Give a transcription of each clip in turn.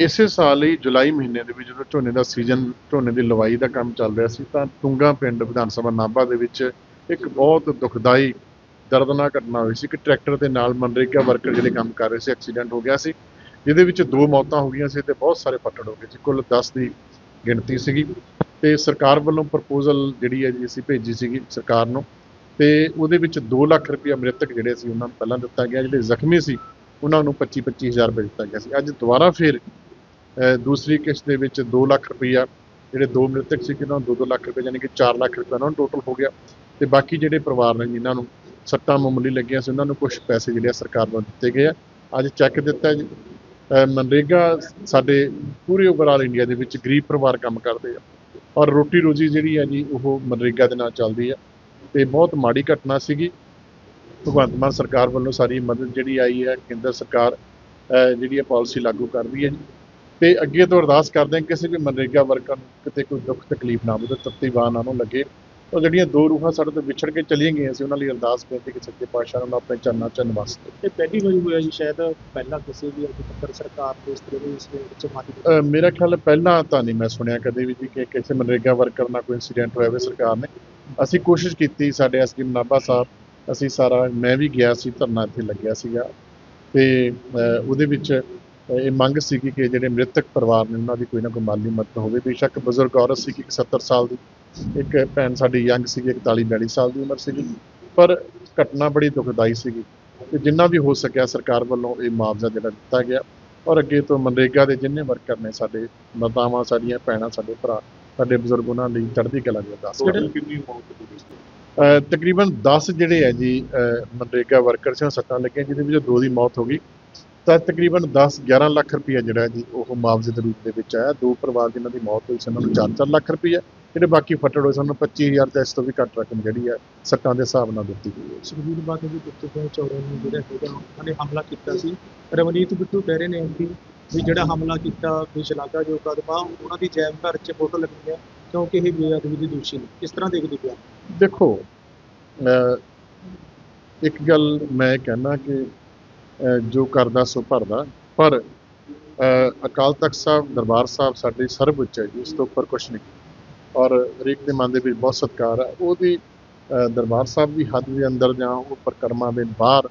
ਇਸੇ ਸਾਲ ਹੀ ਜੁਲਾਈ ਮਹੀਨੇ ਦੇ ਵਿੱਚ ਜਦੋਂ ਝੋਨੇ ਦਾ ਸੀਜ਼ਨ, ਝੋਨੇ ਦੀ ਲਵਾਈ ਦਾ ਕੰਮ ਚੱਲ ਰਿਹਾ ਸੀ, ਤਾਂ ਤੁੰਗਾ ਪਿੰਡ ਵਿਧਾਨ ਸਭਾ ਨਾਭਾ ਦੇ ਵਿੱਚ ਇੱਕ ਬਹੁਤ ਦੁਖਦਾਈ ਦਰਦਨਾਕ ਘਟਨਾ ਹੋਈ ਸੀ ਕਿ ਟਰੈਕਟਰ ਦੇ ਨਾਲ ਮਨਰੇਗਾ ਵਰਕਰ ਜਿਹੜੇ ਕੰਮ ਕਰ ਰਹੇ ਸੀ, ਐਕਸੀਡੈਂਟ ਹੋ ਗਿਆ ਸੀ, ਜਿਹਦੇ ਵਿੱਚ ਦੋ ਮੌਤਾਂ ਹੋ ਗਈਆਂ ਸੀ ਤੇ ਬਹੁਤ ਸਾਰੇ ਫੱਟੜ ਹੋ ਗਏ ਸੀ, ਕੁੱਲ 10 ਦੀ ਗਿਣਤੀ ਸੀਗੀ ਤੇ ਸਰਕਾਰ ਵੱਲੋਂ ਪ੍ਰਪੋਜ਼ਲ ਜਿਹੜੀ ਹੈ ਜੀ ਅਸੀਂ ਭੇਜੀ ਸੀਗੀ ਸਰਕਾਰ ਨੂੰ ਤੇ ਉਹਦੇ ਵਿੱਚ 2 ਲੱਖ ਰੁਪਏ ਮ੍ਰਿਤਕ ਜਿਹੜੇ ਸੀ ਉਹਨਾਂ ਨੂੰ ਪਹਿਲਾਂ ਦਿੱਤਾ ਗਿਆ, ਜਿਹੜੇ ਜ਼ਖਮੀ ਸੀ ਉਹਨਾਂ ਨੂੰ 25 25000 ਰੁਪਏ ਦਿੱਤਾ ਗਿਆ ਸੀ। ਅੱਜ ਦੁਬਾਰਾ ਫਿਰ ਦੂਸਰੀ ਕਿਸ਼ਤ ਦੇ ਵਿੱਚ 2 ਲੱਖ ਰੁਪਈਆ, ਜਿਹੜੇ ਦੋ ਮ੍ਰਿਤਕ ਸੀ, ਕਿਨਾਂ 2-2 ਲੱਖ ਰੁਪਏ ਯਾਨੀ ਕਿ 4 ਲੱਖ ਰੁਪਏ ਉਹਨਾਂ ਨੂੰ ਟੋਟਲ ਹੋ ਗਿਆ। ਤੇ ਬਾਕੀ ਜਿਹੜੇ ਪਰਿਵਾਰ ਨੇ, ਜਿਨ੍ਹਾਂ ਨੂੰ ਸੱਟਾਂ ਮਾਮੂਲੀ ਲੱਗੀਆਂ ਸੀ, ਉਹਨਾਂ ਨੂੰ ਕੁਝ ਪੈਸੇ ਜਿਹੜੇ ਆ ਸਰਕਾਰ ਵੱਲੋਂ ਦਿੱਤੇ ਗਏ ਆ। ਅੱਜ ਚੈੱਕ ਦਿੱਤਾ ਜੀ ਮਨਰੇਗਾ ਸਾਡੇ ਪੂਰੇ ਓਵਰਆਲ ਇੰਡੀਆ ਦੇ ਵਿੱਚ ਗਰੀਬ ਪਰਿਵਾਰ ਕੰਮ ਕਰਦੇ ਆ। ਔਰ ਰੋਟੀ ਰੋਜੀ ਜਿਹੜੀ ਹੈ ਜੀ, ਉਹ ਮਨਰੇਗਾ ਦੇ ਨਾਲ ਚੱਲਦੀ ਆ। ਤੇ ਬਹੁਤ ਮਾੜੀ ਘਟਨਾ ਸੀਗੀ। ਭਗਵੰਤ ਮਾਨ ਸਰਕਾਰ ਵੱਲੋਂ ਸਾਰੀ ਮਦਦ ਜਿਹੜੀ ਆਈ ਹੈ ਕੇਂਦਰ ਸਰਕਾਰ ਜਿਹੜੀ ਇਹ ਪਾਲਿਸੀ ਲਾਗੂ ਕਰ ਰਹੀ ਹੈ ਜੀ। ਤੇ ਅੱਗੇ ਤੋਂ ਅਰਦਾਸ ਕਰਦੇ ਹਾਂ ਕਿਸੇ ਵੀ ਮਨਰੇਗਾ ਵਰਕਰ ਨੂੰ ਕਿਤੇ ਕੋਈ ਦੁੱਖ ਤਕਲੀਫ ਨਾ ਹੋਵੇ ਤੇ ਤਤੀਵਾਨ ਨਾ ਨੂੰ ਲੱਗੇ। ਉਹ ਜਿਹੜੀਆਂ ਦੋ ਰੂਹਾਂ ਸਾਡੇ ਤੋਂ ਵਿਛੜ ਕੇ ਚਲੀਆਂ ਗਈਆਂ ਸੀ ਉਹਨਾਂ ਲਈ ਅਰਦਾਸ ਬੇਨਤੀ ਕਿ ਸੱਚੇ ਪਾਤਸ਼ਾਹ ਨੂੰ ਆਪਣੇ ਚਰਨਾਂ ਚ ਨਿਵਾਸ ਇਹ ਪਹਿਲੀ ਵਾਰੀ ਹੋਇਆ ਜੀ ਸ਼ਾਇਦ ਪਹਿਲਾਂ ਕਿਸੇ ਵੀ ਤੱਕ ਸਰਕਾਰ ਦੇ ਇਸ ਤਰ੍ਹਾਂ ਦੇ ਇਸ ਵਿੱਚ ਅਹ ਮੇਰਾ ਖਿਆਲ ਪਹਿਲਾਂ ਤਾਂ ਨਹੀਂ ਮੈਂ ਸੁਣਿਆ ਕਦੇ ਵੀ ਜੀ ਕਿ ਕਿਸੇ ਮਨਰੇਗਾ ਵਰਕਰ ਨਾਲ ਕੋਈ ਇਨਸੀਡੈਂਟ ਹੋਇਆ ਹੋਵੇ ਸਰਕਾਰ ਨੇ। ਅਸੀਂ ਕੋਸ਼ਿਸ਼ ਕੀਤੀ ਸਾਡੇ ਐਸਡੀ ਨਾਭਾ ਸਾਹਿਬ ਅਸੀਂ ਸਾਰਾ ਮੈਂ ਵੀ ਗਿਆ ਸੀ ਧਰਨਾ ਇੱਥੇ ਲੱਗਿਆ ਸੀਗਾ। ਤੇ ਉਹਦੇ ਵਿੱਚ ਇਹ ਮੰਗ ਸੀਗੀ ਕਿ ਜਿਹੜੇ ਮ੍ਰਿਤਕ ਪਰਿਵਾਰ ਨੇ ਉਹਨਾਂ ਦੀ ਕੋਈ ਨਾ ਕੋਈ ਮਾਲੀ ਮਦਦ ਹੋਵੇ। ਬੇਸ਼ੱਕ ਬਜ਼ੁਰਗ ਔਰਤ ਸੀ ਕਿ 70 ਸਾਲ ਦੀ ਇੱਕ ਭੈਣ ਸਾਡੀ ਯੰਗ ਸੀਗੀ 41 42 ਸਾਲ ਦੀ ਉਮਰ ਸੀਗੀ। ਪਰ ਘਟਨਾ ਬੜੀ ਦੁਖਦਾਈ ਸੀਗੀ ਤੇ ਜਿੰਨਾ ਵੀ ਹੋ ਸਕਿਆ ਸਰਕਾਰ ਵੱਲੋਂ ਇਹ ਮੁਆਵਜ਼ਾ ਜਿਹੜਾ ਦਿੱਤਾ ਗਿਆ ਔਰ ਅੱਗੇ ਤੋਂ ਮਨਰੇਗਾ ਦੇ ਜਿੰਨੇ ਵਰਕਰ ਨੇ ਸਾਡੇ ਮਾਤਾਵਾਂ ਸਾਡੀਆਂ ਭੈਣਾਂ ਸਾਡੇ ਭਰਾ ਸਾਡੇ ਬਜ਼ੁਰਗ ਉਹਨਾਂ ਲਈ ਚੜ੍ਹਦੀ ਕਲਾ ਦੀ ਅਰਦਾਸ ਕਿੰਨੀ ਤਕਰੀਬਨ 10 ਜਿਹੜੇ ਹੈ ਜੀ ਮਨਰੇਗਾ ਵਰਕਰ ਸੀ ਉਹ ਸੱਟਾਂ ਲੱਗੀਆਂ ਜਿਹਦੇ ਵਿੱਚ ਦੋ ਦੀ ਮੌਤ ਹੋ ਗਈ। ਤਾਂ ਤਕਰੀਬਨ 10 11 ਲੱਖ ਰੁਪਏ ਜਿਹੜਾ ਜੀ ਉਹ ਮੁਆਵਜ਼ੇ ਦੇ ਰੂਪ ਦੇ ਵਿੱਚ ਆਇਆ। ਦੋ ਪਰਿਵਾਰ ਜਿਨ੍ਹਾਂ ਦੀ ਮੌਤ ਹੋਈ ਸੀ ਉਹਨਾਂ ਨੂੰ 4-4 ਲੱਖ ਰੁਪਏ ਜਿਹੜੇ ਬਾਕੀ ਫੱਟੜ ਹੋਏ ਸੀ ਉਹਨਾਂ ਨੂੰ 25000 ਤੇ ਇਸ ਤੋਂ ਵੀ ਘੱਟ ਰਕਮ ਜਿਹੜੀ ਹੈ ਸੱਟਾਂ ਦੇ ਹਿਸਾਬ ਨਾਲ ਦਿੱਤੀ ਗਈ ਹੈ। ਸੁਖਬੀਰ ਬਾਦਲ ਜੀ ਗੁੱਟੂ ਸਿੰਘ ਚੌੜੇ ਨੂੰ ਜਿਹੜਾ ਹੈਗਾ ਉਹਨਾਂ ਨੇ ਹਮਲਾ ਕੀਤਾ ਸੀ। ਰਵਨੀਤ ਬਿੱਟੂ ਕਹਿ ਰਹੇ ਨੇ ਕਿ ਵੀ ਜਿਹੜਾ ਹਮਲਾ ਕੀਤਾ ਵੀ ਸ਼ਲਾਘਾ ਜੋ ਕਦਮਾ ਉਹਨਾਂ ਦੀ ਜੈਵ ਘਰ 'ਚ ਫੋਟੋ ਲੱਗੀ ਹੈ ਕਿਉਂਕਿ ਇਹ ਬੇਅਦਬੀ ਦੇ ਦੋਸ਼ੀ ਨੇ। ਕਿਸ ਤਰ੍ਹਾਂ ਦੇਖਦੇ ਪਿਆ? ਦੇਖੋ ਇੱਕ ਗੱਲ ਮੈਂ ਕਹਿਣਾ ਕਿ ਜੋ ਕਰਦਾ ਸੋ ਭਰਦਾ। ਪਰ ਅਕਾਲ ਤਖਤ ਸਾਹਿਬ, ਦਰਬਾਰ ਸਾਹਿਬ ਸਾਡੇ ਸਰਬ ਉੱਚ ਹੈ ਜੀ, ਇਸ ਤੋਂ ਉੱਪਰ ਕੁਝ ਨਹੀਂ। ਔਰ ਹਰੇਕ ਦੇ ਮਨ ਦੇ ਵਿੱਚ ਬਹੁਤ ਸਤਿਕਾਰ ਹੈ। ਉਹਦੀ ਦਰਬਾਰ ਸਾਹਿਬ ਦੀ ਹੱਦ ਦੇ ਅੰਦਰ ਜਾਂ ਉਹ ਪਰਿਕਰਮਾ ਦੇ ਬਾਹਰ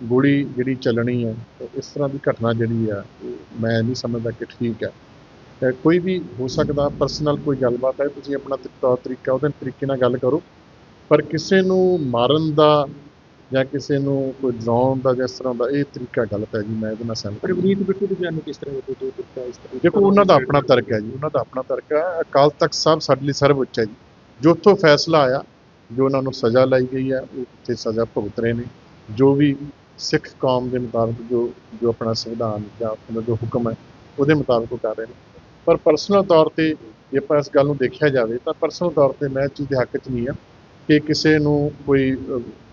ਗੋਲੀ ਜਿਹੜੀ ਚੱਲਣੀ ਹੈ ਇਸ ਤਰ੍ਹਾਂ ਦੀ ਘਟਨਾ ਜਿਹੜੀ ਹੈ ਉਹ ਮੈਂ ਨਹੀਂ ਸਮਝਦਾ ਕਿ ਠੀਕ ਹੈ। ਕੋਈ ਵੀ ਹੋ ਸਕਦਾ ਪਰਸਨਲ ਕੋਈ ਗੱਲਬਾਤ ਹੈ, ਤੁਸੀਂ ਆਪਣਾ ਤੌਰ ਤਰੀਕਾ, ਉਹਦੇ ਤਰੀਕੇ ਨਾਲ ਗੱਲ ਕਰੋ। ਪਰ ਕਿਸੇ ਨੂੰ ਮਾਰਨ ਦਾ ਜਾਂ ਕਿਸੇ ਨੂੰ ਕੋਈ ਡਰਾਉਣ ਦਾ ਜਿਸ ਤਰ੍ਹਾਂ ਦਾ ਇਹ ਤਰੀਕਾ ਗਲਤ ਹੈ ਜੀ ਮੈਂ ਇਹਦੇ ਨਾਲ ਸਹਿਮਤ ਨਹੀਂ। ਰਵਨੀਤ ਬਿੱਟੂ ਦੇ ਬਿਆਨ ਨੂੰ ਕਿਸ ਤਰ੍ਹਾਂ ਦੇਖਦੇ ਜੋ ਦਿੱਤਾ ਇਸ ਤਰ੍ਹਾਂ ਦੇਖੋ ਉਹਨਾਂ ਦਾ ਆਪਣਾ ਤਰਕ ਹੈ ਜੀ ਉਹਨਾਂ ਦਾ ਆਪਣਾ ਤਰਕ ਹੈ। ਅਕਾਲ ਤਖਤ ਸਾਹਿਬ ਸਾਡੇ ਲਈ ਸਰਵ ਉੱਚ ਹੈ ਜੀ। ਜੋ ਉੱਥੋਂ ਫੈਸਲਾ ਆਇਆ ਜੋ ਉਹਨਾਂ ਨੂੰ ਸਜ਼ਾ ਲਾਈ ਗਈ ਹੈ ਉਹ ਉੱਥੇ ਸਜ਼ਾ ਭੁਗਤ ਰਹੇ ਨੇ। ਜੋ ਵੀ ਸਿੱਖ ਕੌਮ ਦੇ ਮੁਤਾਬਕ ਜੋ ਜੋ ਆਪਣਾ ਸੰਵਿਧਾਨ ਜਾਂ ਆਪਣਾ ਜੋ ਹੁਕਮ ਹੈ ਉਹਦੇ ਮੁਤਾਬਕ ਉਹ ਕਰ ਰਹੇ ਨੇ। ਪਰ ਪਰਸਨਲ ਤੌਰ ਤੇ ਜੇ ਆਪਾਂ ਇਸ ਗੱਲ ਨੂੰ ਦੇਖਿਆ ਜਾਵੇ ਤਾਂ ਪਰਸਨਲ ਤੌਰ ਤੇ ਮੈਂ ਇਸ ਚੀਜ਼ ਦੇ ਹੱਕ 'ਚ ਨਹੀਂ ਆ ਕਿ ਕਿਸੇ ਨੂੰ ਕੋਈ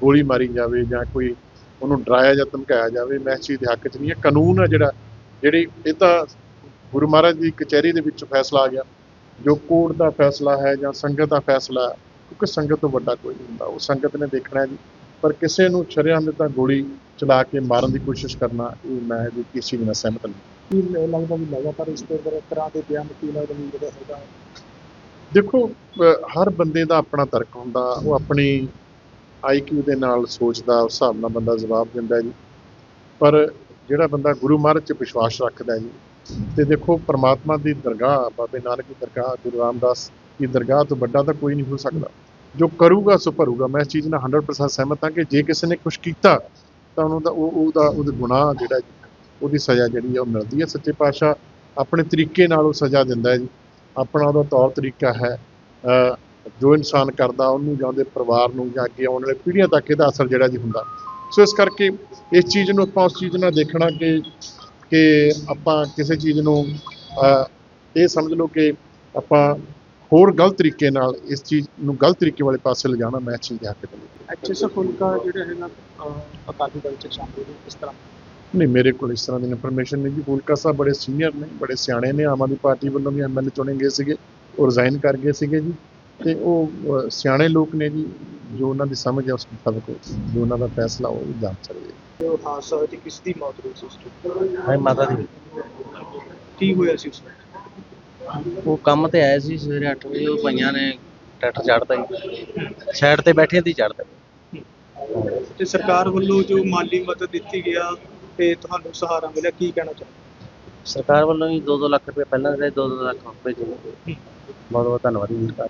ਗੋਲੀ ਮਾਰੀ ਜਾਵੇ ਜਾਂ ਕੋਈ ਉਹਨੂੰ ਡਰਾਇਆ ਜਾਂ ਧਮਕਾਇਆ ਜਾਵੇ ਮੈਂ ਇਸ ਚੀਜ਼ ਦੇ ਹੱਕ 'ਚ ਨਹੀਂ ਆ ਕਾਨੂੰਨ ਹੈ ਜਿਹੜਾ ਜਿਹੜੀ ਇਹ ਤਾਂ ਗੁਰੂ ਮਹਾਰਾਜ ਦੀ ਕਚਹਿਰੀ ਦੇ ਵਿੱਚ ਫੈਸਲਾ ਆ ਗਿਆ। ਜੋ ਕੋਰਟ ਦਾ ਫੈਸਲਾ ਹੈ ਜਾਂ ਸੰਗਤ ਦਾ ਫੈਸਲਾ ਹੈ, ਕਿਉਂਕਿ ਸੰਗਤ ਤੋਂ ਵੱਡਾ ਕੋਈ ਨਹੀਂ ਹੁੰਦਾ। ਉਹ ਸੰਗਤ ਨੇ ਦੇਖਣਾ ਜੀ। ਪਰ ਕਿਸੇ ਨੂੰ ਸ਼ਰੇਆਮ ਤਾਂ ਗੋਲੀ ਚਲਾ ਕੇ ਮਾਰਨ ਦੀ ਕੋਸ਼ਿਸ਼ ਕਰਨਾ ਇਹ ਮੈਂ ਵੀ ਕਿਸੇ ਨਾਲ ਸਹਿਮਤ ਨਹੀਂ। ਲੱਗਦਾ ਵੀ ਲਗਾਤਾਰ ਇਸ ਤੇ ਤਰ੍ਹਾਂ ਦੇ ਬਿਆਨ ਕੀ ਲੱਗਦਾ ਵੀ ਜਿਹੜਾ ਹੈਗਾ। ਦੇਖੋ ਹਰ ਬੰਦੇ ਦਾ ਆਪਣਾ ਤਰਕ ਹੁੰਦਾ, ਉਹ ਆਪਣੀ ਆਈਕਿਊ ਦੇ ਨਾਲ ਸੋਚਦਾ, ਉਸ ਹਿਸਾਬ ਨਾਲ ਬੰਦਾ ਜਵਾਬ ਦਿੰਦਾ ਜੀ। ਪਰ ਜਿਹੜਾ ਬੰਦਾ ਗੁਰੂ ਮਹਾਰਾਜ 'ਚ ਵਿਸ਼ਵਾਸ ਰੱਖਦਾ ਜੀ, ਤੇ ਦੇਖੋ, ਪ੍ਰਮਾਤਮਾ ਦੀ ਦਰਗਾਹ, ਬਾਬੇ ਨਾਨਕ ਦੀ ਦਰਗਾਹ, ਗੁਰੂ ਰਾਮਦਾਸ ਦੀ ਦਰਗਾਹ ਤੋਂ ਵੱਡਾ ਤਾਂ ਕੋਈ ਨਹੀਂ ਹੋ ਸਕਦਾ। ਜੋ ਕਰੂਗਾ, ਸੋ ਭਰੂਗਾ। ਮੈਂ ਇਸ ਚੀਜ਼ ਨਾਲ 100% ਸਹਿਮਤ ਹਾਂ ਕਿ ਜੇ ਕਿਸੇ ਨੇ ਕੁਝ ਕੀਤਾ, ਤਾਂ ਉਹਨੂੰ ਦਾ ਉਹ, ਉਹਦਾ, ਉਹਦੇ ਗੁਨਾਹ ਜਿਹੜਾ ਉਹਦੀ ਸਜ਼ਾ ਜਿਹੜੀ ਹੈ ਉਹ ਮਿਲਦੀ ਹੈ ਸੱਚੇ ਪਾਤਸ਼ਾਹ ਆਪਣੇ ਤਰੀਕੇ ਨਾਲ ਉਹ ਸਜ਼ਾ ਦਿੰਦਾ ਹੈ ਜੀ। ਆਪਣਾ ਉਹਦਾ ਤੌਰ ਤਰੀਕਾ ਹੈ ਜੋ ਇਨਸਾਨ ਕਰਦਾ ਉਹਨੂੰ ਜਾਂ ਉਹਦੇ ਪਰਿਵਾਰ ਨੂੰ ਜਾਂ ਅੱਗੇ ਆਉਣ ਵਾਲੇ ਪੀੜ੍ਹੀਆਂ ਤੱਕ ਇਹਦਾ ਅਸਰ ਜਿਹੜਾ ਜੀ ਹੁੰਦਾ। ਸੋ ਇਸ ਕਰਕੇ ਇਸ ਚੀਜ਼ ਨੂੰ ਆਪਾਂ ਉਸ ਚੀਜ਼ ਨਾਲ ਦੇਖਣਾ ਕਿ ਕਿ ਆਪਾਂ ਕਿਸੇ ਚੀਜ਼ ਨੂੰ ਅਹ, ਇਹ ਸਮਝ ਲਓ ਕਿ ਆਪਾਂ ਹੋਰ ਗਲਤ ਤਰੀਕੇ ਨਾਲ ਇਸ ਚੀਜ਼ ਨੂੰ ਗਲਤ ਤਰੀਕੇ ਵਾਲੇ ਪਾਸੇ ਲਿਜਾਣਾ ਮੈਂ ਇਸ ਚੀਜ਼ ਦੇ ਹੱਕ 'ਚ ਨਹੀਂ। ਫੁਲਕਾ ਜਿਹੜਾ ਹੈਗਾ ਅਕਾਲੀ ਦਲ ਚ ਸ਼ਾਮਿਲ ਹੈ ਇਸ ਤਰ੍ਹਾਂ ਨਹੀਂ ਮੇਰੇ ਕੋਲ ਇਸ ਤਰ੍ਹਾਂ ਦੀ ਇਨਫੋਰਮੇਸ਼ਨ ਨਹੀਂ ਜੀ। ਫੂਲਕਾ ਸਾਹਿਬ ਬੜੇ ਸੀਨੀਅਰ ਨੇ ਬੜੇ ਸਿਆਣੇ ਨੇ। ਆਮ ਆਦਮੀ ਪਾਰਟੀ ਵੱਲੋਂ ਵੀ ਐਮਐਲਏ ਚੁਣੇ ਗਏ ਸੀਗੇ ਉਹ ਰਿਜ਼ਾਈਨ ਕਰ ਗਏ ਸੀਗੇ ਜੀ। ਤੇ ਉਹ ਸਿਆਣੇ ਲੋਕ ਨੇ ਜੀ ਜੋ ਉਹਨਾਂ ਦੀ ਸਮਝ ਹੈ ਉਸ ਮੁਤਾਬਕ ਜੋ ਉਹਨਾਂ ਦਾ ਫੈਸਲਾ ਉਹ ਜਾਣ ਸਕਦੇ ਜੋ ਹਾਦਸਾ ਹੋਇਆ ਤੇ ਕਿਸ ਦੀ ਮੌਤ ਹੋਈ ਸੀ ਉਸ time? ਹਾਂ ਮਾਤਾ ਦੀ। ਕੀ ਹੋਇਆ ਸੀ ਉਸ? ਉਹ ਕੰਮ ਤੇ ਆਏ ਸੀ ਸਵੇਰੇ 8 ਵਜੇ ਉਹ ਪਈਆਂ ਨੇ ਟਰੈਕਟਰ ਚੜਦਾ ਹੀ ਸਾਈਡ ਤੇ ਬੈਠੇ ਦੀ ਚੜਦਾ ਤੇ ਸਰਕਾਰ ਵੱਲੋਂ ਜੋ ਮਾਲੀ ਮਦਦ ਦਿੱਤੀ ਗਿਆ ਤੇ ਤੁਹਾਨੂੰ ਸਹਾਰਾ ਮਿਲਿਆ ਕੀ ਕਹਿਣਾ ਚਾਹੁੰਦੇ ਸਰਕਾਰ ਵੱਲੋਂ ਵੀ 2-2 ਲੱਖ ਰੁਪਏ ਪਹਿਲਾਂ ਦੇ 2-2 ਲੱਖ ਰੁਪਏ ਜੀ ਬਹੁਤ ਬਹੁਤ ਧੰਨਵਾਦ ਜੀ। ਸਰਕਾਰ